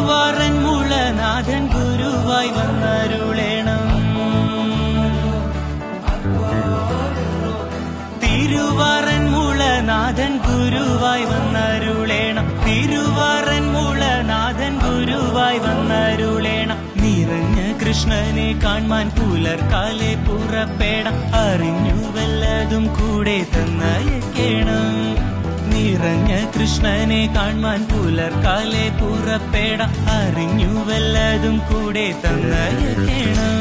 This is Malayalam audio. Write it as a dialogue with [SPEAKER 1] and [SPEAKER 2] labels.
[SPEAKER 1] ഗുരുവാറൻ മുളനാഥൻ ഗുരുവായി വന്നരുളേണം. തിരുവാറൻ മുളനാഥൻ ഗുരുവായി വന്നരുളേണം. തിരുവാറൻ മുളനാഥൻ ഗുരുവായി വന്നരുളേണം. നിറഞ്ഞ കൃഷ്ണനെ കാൺമാൻ പുലർക്കാലെ പുറപ്പെടാം. അറിഞ്ഞു വല്ലതും കൂടെ തന്നയക്കേണം. നിറഞ്ഞ കൃഷ്ണനെ കാണാൻ പുലർക്കാലെ പുറപ്പെടാം അറിഞ്ഞു വല്ലതും കൂടെ തന്നയക്കണം.